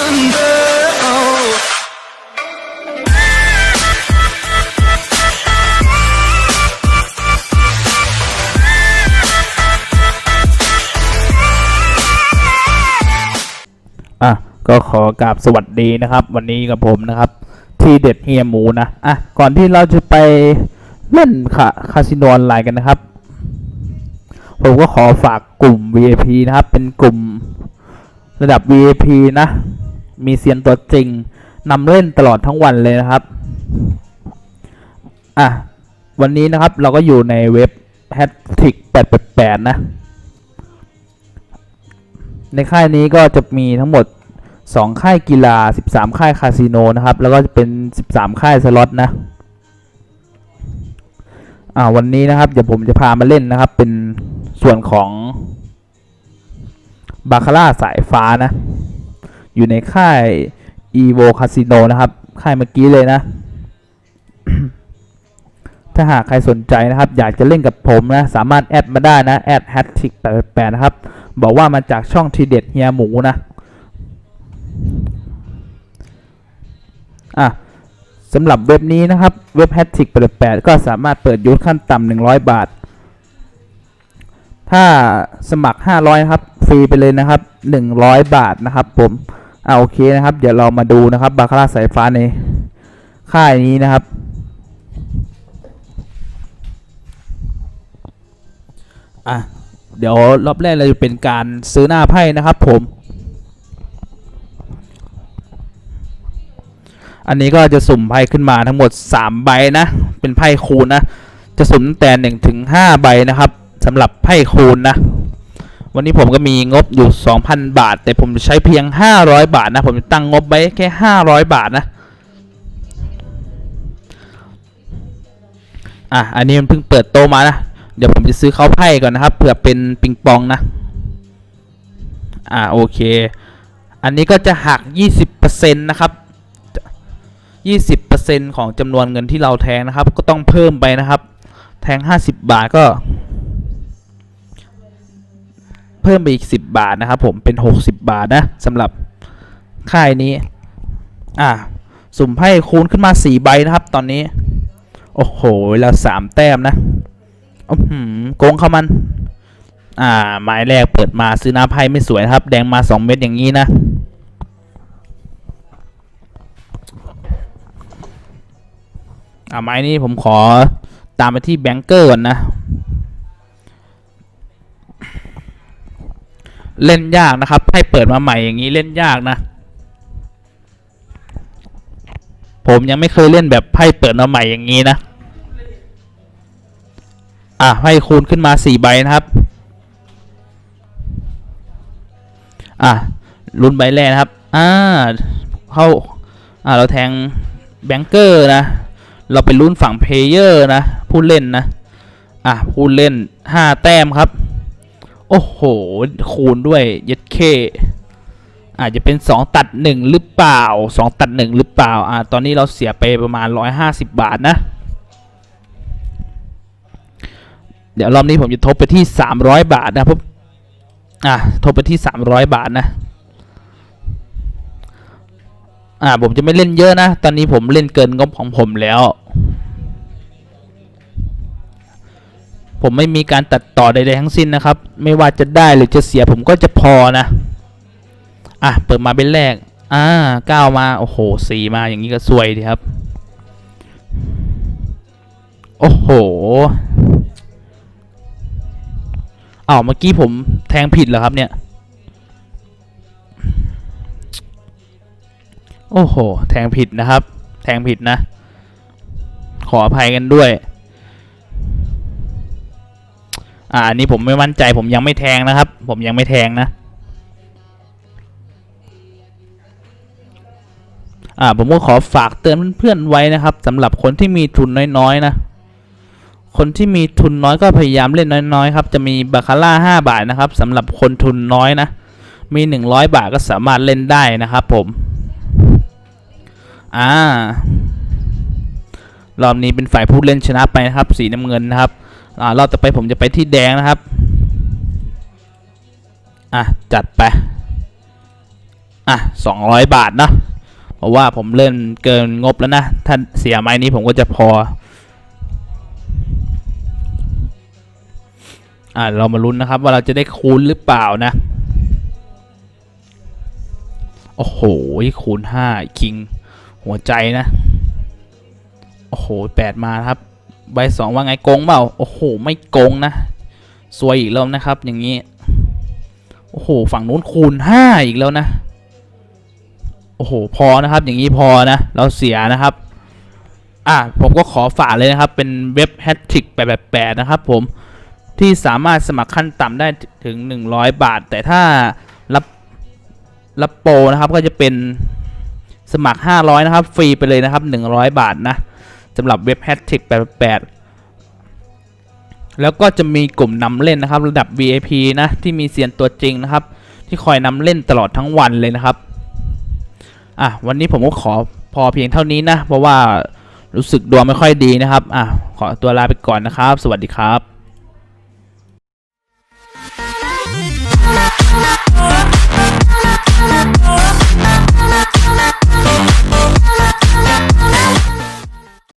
number. Oh. อะก็ขอกราบสวัสดีนะครับ วันนี้กับผมนะครับ ที่เด็ดเฮียหมูนะอะก่อนที่เราจะไปเล่นคาคาสิโนออนไลน์กันนะครับ ผมก็ขอฝากกลุ่ม VIP นะครับ เป็นกลุ่มระดับ VIP นะ มีเซียนตัวจริงนำเล่นตลอดทั้งวันเลยนะครับ อะ วันนี้นะครับเราก็อยู่ในเว็บ h a t t r i c 888 นะ ในค่ายนี้ก็จะมีทั้งหมด 2 ค่ายกีฬา 13 ค่ายคาสิโนนะครับ แล้วก็จะเป็น 13 ค่ายสล็อตนะ อ่าวันนี้นะครับ เดี๋ยวผมจะพามาเล่นนะครับ เป็นส่วนของบาคาร่าสายฟ้านะ อยู่ในค่าย evo casino นะครับ ค่ายเมื่อกี้เลยนะ ถ้าหากใครสนใจนะครับ อยากจะเล่นกับผมนะ สามารถแอดมาได้นะ แอด h a t t r i c 888นะครับ บอกว่ามาจากช่องทีเด็ดเฮียหมูนะ อะสำหรับเว็บนี้นะครับ เว็บ h a t t r i c 88ก็สามารถเปิดยูทขั้นต่ำ100บาท ถ้าสมัคร500นะครับ ฟรีไปเลยนะครับ100บาทนะครับผม อ่าโอเคนะครับ เดี๋ยวเรามาดูนะครับบาคาร่าสายฟ้าในค่ายนี้นะครับ อะเดี๋ยวรอบแรกเราจะเป็นการซื้อหน้าไพ่นะครับ ผม อันนี้ก็จะสุ่มไพ่ขึ้นมาทั้งหมด 3 ใบนะ เป็นไพ่คูณนะ จะสุ่มแต่1ถึง5ใบนะครับสำหรับไพ่คูณนะ วันนี้ผมก็มีงบอยู่ 2,000 บาท แต่ผมจะใช้เพียง 500 บาทนะ ผมจะตั้งงบไว้แค่ 500 บาทนะ อะ อันนี้มันเพิ่งเปิดโตมานะ เดี๋ยวผมจะซื้อเข้าไพ่ก่อนนะครับ เผื่อเป็นปิงปองนะ อ่าโอเค อันนี้ก็จะหัก 20%นะครับ 20%ของจำนวนเงินที่เราแทงนะครับ ก็ต้องเพิ่มไปนะครับ แทง 50 บาทก็ เพิ่มไปอีก 10 บาทนะครับผมเป็น 60 บาทนะสำหรับค่ายนี้ อ่า สุ่มไพ่คูณขึ้นมา4ใบนะครับ ตอนนี้ โอ้โหแล้ว3แต้มนะอื้อหือโกงเข้ามัน อ่าหมายแรกเปิดมาซื้อน้ำไพ่ไม่สวยนะครับ แดงมา 2 เม็ดอย่างนี้นะอ่าไม้นี้ผมขอตามไปที่แบงเกอร์ก่อนนะ เล่นยากนะครับ ให้เปิดมาใหม่อย่างนี้เล่นยากนะ ผมยังไม่เคยเล่นแบบไพ่เปิดมาใหม่อย่างนี้นะ อะให้คูณขึ้นมาสี่ใบนะครับ อะลุ้นใบแรกนะครับ อ่าเข้า อ่าเราแทงแบงเกอร์นะ เราไปลุ้นฝั่งเพลเยอร์นะ ผู้เล่นนะ อะผู้เล่นห้าแต้มครับ โอ้โห คูณด้วยเย็ดเคอาจจะเป็น 2 ตัด 1 หรือเปล่า 2 ตัด 1 หรือเปล่าอ่าตอนนี้เราเสียไปประมาณ 150 บาทนะ เดี๋ยวรอบนี้ผมจะทบไปที่ 300 บาทนะครับอะทบไปที่ 300 บาทนะอ่าผมจะไม่เล่นเยอะนะ ตอนนี้ผมเล่นเกินงบของผมแล้ว ผมไม่มีการตัดต่อใดๆทั้งสิ้นนะครับ ไม่ว่าจะได้หรือจะเสียผมก็จะพอนะ อะ เปิดมาเป็นแรก อ่าเก้ามา โอ้โหสี่มาอย่างนี้ก็สวยดีครับ โอ้โหอ้าวเมื่อกี้ผมแทงผิดเหรอครับเนี่ย โอ้โห แทงผิดนะครับ แทงผิดนะ ขออภัยกันด้วย อ่าอันนี้ผมไม่มั่นใจผมยังไม่แทงนะครับ ผมยังไม่แทงนะอ่าผมก็ขอฝากเตือนเพื่อนๆไว้นะครับสำหรับคนที่มีทุนน้อยๆนะคนที่มีทุนน้อยก็พยายามเล่นน้อยๆครับจะมีบาคาร่า5บาทนะครับสำหรับคนทุนน้อยนะมี 100 บาทก็สามารถเล่นได้นะครับผมอ่ารอบนี้เป็นฝ่ายผู้เล่นชนะไปนะครับ สีน้ำเงินนะครับ อ่ารอบต่อไปผมจะไปที่แดงนะครับ อะ จัดไป อะสองร้อยบาทนะเพราะว่าผมเล่นเกินงบแล้วนะ ถ้าเสียไม้นี้ผมก็จะพอ อะเรามาลุ้นนะครับ ว่าเราจะได้คูณหรือเปล่านะ โอ้โห คูณห้าคิง หัวใจนะ โอ้โหแปดมาครับ ใบสองว่าไงโกงเปล่า โอ้โห ไม่โกงนะสวยอีกแล้วนะครับ อย่างนี้ โอ้โห ฝั่งนู้นคูณห้าอีกแล้วนะ โอ้โห พอนะครับ อย่างนี้พอนะ เราเสียนะครับ อะ ผมก็ขอฝากเลยนะครับ เป็นเว็บแฮตทริก888นะครับผม ที่สามารถสมัครขั้นต่ำได้ถึง 100 บาท แต่ถ้ารับรับโปรนะครับ ก็จะเป็นสมัคร 500 นะครับ ฟรีไปเลยนะครับ 100 บาทนะำหรับเว็บ h a t t r i c 88 แล้วก็จะมีกลุ่มนำเล่นนะครับ ระดับ VIP นะ ที่มีเซียนตัวจริงนะครับ ที่คอยนำเล่นตลอดทั้งวันเลยนะครับ อะ วันนี้ผมก็ขอพอเพียงเท่านี้นะ เพราะว่ารู้สึกดวงไม่ค่อยดีนะครับ อะ ขอตัวลาไปก่อนนะครับ สวัสดีครับ